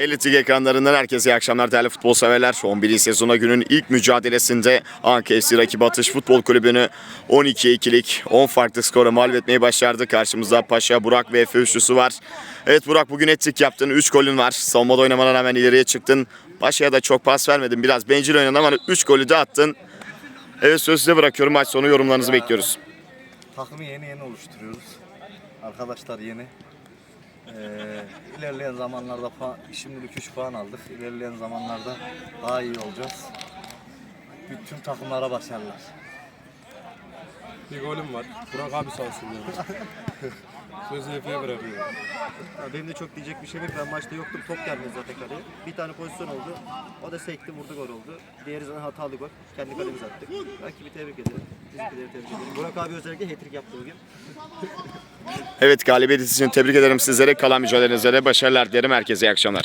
Elit Lig ekranlarından herkese iyi akşamlar değerli futbol severler. 11. sezona günün ilk mücadelesinde Ankara rakibi Atış Futbol Kulübü'nü 12'ye 2'lik 10 farklı skora mağlup etmeyi başardı. Karşımızda Paşa, Burak ve Efe üçlüsü var. Evet Burak bugün ettik yaptın. 3 golün var. Savunmada oynamana rağmen ileriye çıktın. Paşa'ya da çok pas vermedin. Biraz bencil oynadın ama 3 golü de attın. Evet sözü size bırakıyorum. Maç sonu yorumlarınızı bekliyoruz. Takımı yeni yeni oluşturuyoruz. Arkadaşlar yeni. Ee, ilerleyen zamanlarda puan, şimdilik 3 puan aldık. İlerleyen zamanlarda daha iyi olacağız. Bütün takımlara başarılar. Bir golüm var. Burak abi sağ olsun diyorum. Sözü Efe'ye bırakıyorum. Ya benim de çok diyecek bir şey yok. Ben maçta yoktum. Top gelmedi zaten kaleye. Bir tane pozisyon oldu. O da sekti vurdu gol oldu. Diğeri zaten hatalı gol. Kendi kalemize attık. Rakibi tebrik ederim. Bizimkileri tebrik ederim. Burak abi özellikle hat-trick yaptı bugün. Evet galibiyet için tebrik ederim sizlere. Kalan mücadelenizde de başarılar dilerim. Herkese iyi akşamlar.